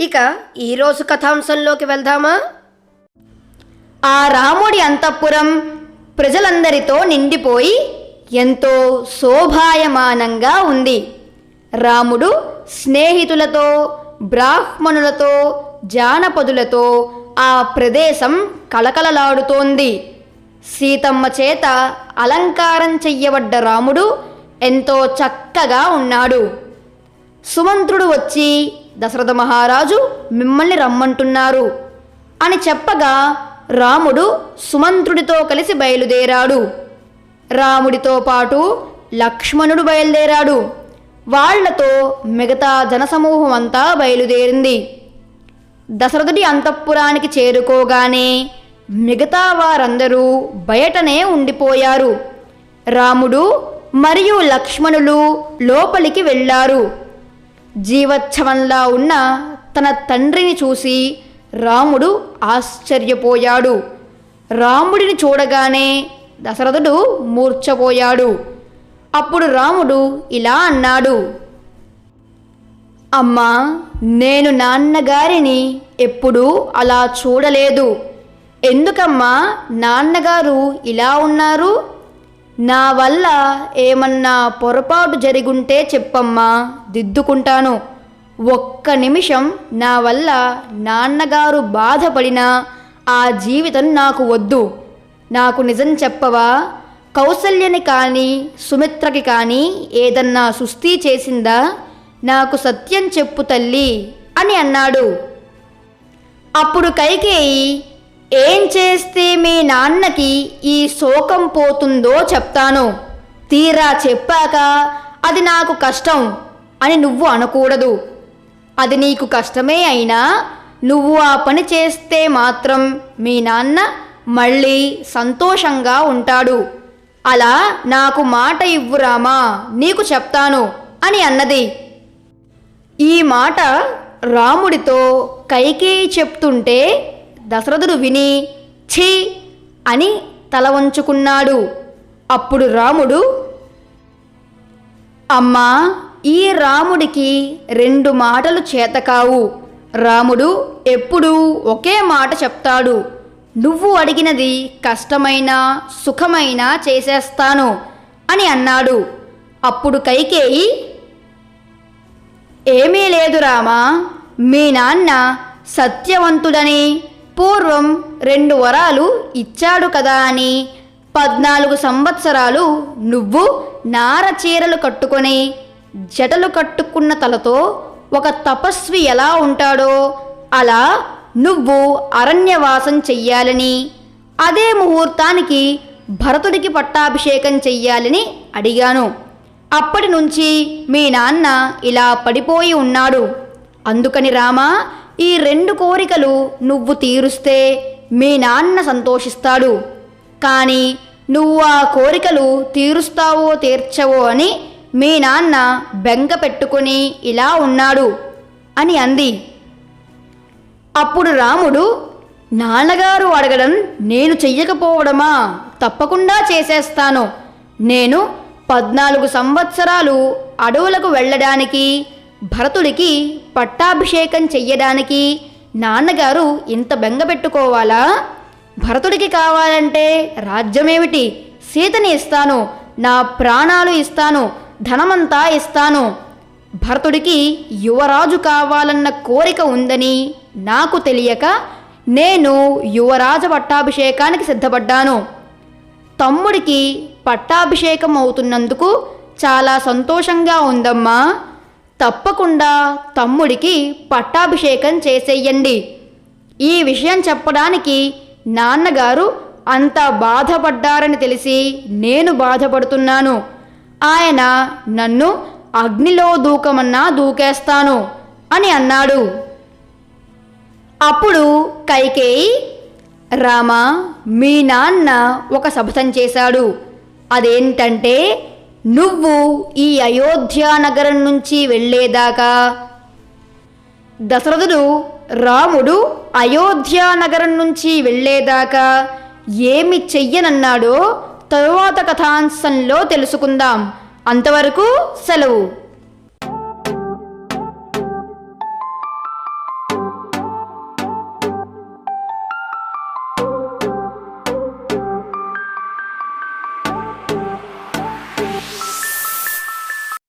ఇక ఈరోజు కథాంశంలోకి వెళ్దామా? ఆ రాముడి అంతఃపురం ప్రజలందరితో నిండిపోయి ఎంతో శోభాయమానంగా ఉంది. రాముడు స్నేహితులతో బ్రాహ్మణులతో జానపదులతో ఆ ప్రదేశం కలకలలాడుతోంది సీతమ్మ చేత అలంకారం చెయ్యబడ్డ రాముడు ఎంతో చక్కగా ఉన్నాడు. సుమంత్రుడు వచ్చి దశరథ మహారాజు మిమ్మల్ని రమ్మంటున్నారు అని చెప్పగా రాముడు సుమంత్రుడితో కలిసి బయలుదేరాడు. రాముడితో పాటు లక్ష్మణుడు బయలుదేరాడు. వాళ్ళతో మిగతా జనసమూహం అంతా బయలుదేరింది. దశరథుడి అంతఃపురానికి చేరుకోగానే మిగతా వారందరూ బయటనే ఉండిపోయారు. రాముడు మరియు లక్ష్మణులు లోపలికి వెళ్ళారు. జీవచ్ఛవంలా ఉన్న తన తండ్రిని చూసి రాముడు ఆశ్చర్యపోయాడు. రాముడిని చూడగానే దశరథుడు మూర్ఛపోయాడు. అప్పుడు రాముడు ఇలా అన్నాడు అమ్మా నేను నాన్నగారిని ఎప్పుడూ అలా చూడలేదు. ఎందుకమ్మా నాన్నగారు ఇలా ఉన్నారు? నా వల్ల ఏమన్నా పొరపాటు జరిగుంటే చెప్పమ్మా దిద్దుకుంటాను. ఒక్క నిమిషం నా వల్ల నాన్నగారు బాధపడినా ఆ జీవితం నాకు వద్దు. నాకు నిజం చెప్పవా? కౌసల్యని కానీ సుమిత్రకి కానీ ఏదన్నా సుస్థి చేసిందా? నాకు సత్యం చెప్పు తల్లి అని అన్నాడు. అప్పుడు కైకేయి నాన్నకి ఈ శోకం పోతుందో చెప్తాను. తీరా చెప్పాక అది నాకు కష్టం అని నువ్వు అనకూడదు. అది నీకు కష్టమే అయినా నువ్వు ఆ పని చేస్తే మాత్రం మీ నాన్న మళ్ళీ సంతోషంగా ఉంటాడు. అలా నాకు మాట ఇవ్వురామా నీకు చెప్తాను అని అన్నది. ఈ మాట రాముడితో కైకేయి చెప్తుంటే దశరథుడు విని ఛీ అని తల వంచుకున్నాడు. అప్పుడు రాముడు అమ్మా ఈ రాముడికి రెండు మాటలు చేతకావు. రాముడు ఎప్పుడూ ఒకే మాట చెప్తాడు. నువ్వు అడిగినది కష్టమైన సుఖమైన చేసేస్తాను అని అన్నాడు. అప్పుడు కైకేయి ఏమీ లేదు రామా మీ నాన్న సత్యవంతుడని పూర్వం రెండు వరాలు ఇచ్చాడు కదా అని. పద్నాలుగు సంవత్సరాలు నువ్వు నార చీరలు కట్టుకొని జటలు కట్టుకున్న తలతో ఒక తపస్వి ఎలా ఉంటాడో అలా నువ్వు అరణ్యవాసం చెయ్యాలని అదే ముహూర్తానికి భరతుడికి పట్టాభిషేకం చెయ్యాలని అడిగాను. అప్పటి నుంచి మీ నాన్న ఇలా పడిపోయి ఉన్నాడు. అందుకని రామా ఈ రెండు కోరికలు నువ్వు తీరుస్తే మీ నాన్న సంతోషిస్తాడు. కానీ నువ్వు ఆ కోరికలు తీరుస్తావో తీర్చవో అని మీ నాన్న బెంగ పెట్టుకుని ఇలా ఉన్నాడు అని అంది. అప్పుడు రాముడు నాన్నగారు అడగడం నేను చెయ్యకపోవడమా? తప్పకుండా చేసేస్తాను. నేను పద్నాలుగు సంవత్సరాలు అడవులకు వెళ్ళడానికి భరతుడికి పట్టాభిషేకం చెయ్యడానికి నాన్నగారు ఇంత బెంగపెట్టుకోవాలా భరతుడికి కావాలంటే రాజ్యమేమిటి? సీతని ఇస్తాను నా ప్రాణాలు ఇస్తాను ధనమంతా ఇస్తాను. భరతుడికి యువరాజు కావాలన్న కోరిక ఉందని నాకు తెలియక నేను యువరాజ పట్టాభిషేకానికి సిద్ధపడ్డాను. తమ్ముడికి పట్టాభిషేకం అవుతున్నందుకు చాలా సంతోషంగా ఉందమ్మా. తప్పకుండా తమ్ముడికి పట్టాభిషేకం చేసేయండి. ఈ విషయం చెప్పడానికి నాన్నగారు అంత బాధపడ్డారని తెలిసి నేను బాధపడుతున్నాను. ఆయన నన్ను అగ్నిలో దూకమన్నా దూకేస్తాను అని అన్నాడు. అప్పుడు కైకేయి రామా మీ నాన్న ఒక శపథం చేశాడు. అదేంటంటే నువ్వు ఈ అయోధ్యా నగరం నుంచి వెళ్ళేదాకా? దశరథుడు రాముడు అయోధ్యా నగరం నుంచి వెళ్ళేదాకా ఏమి చెయ్యనన్నాడో తరువాత కథాంశంలో తెలుసుకుందాం. అంతవరకు సెలవు.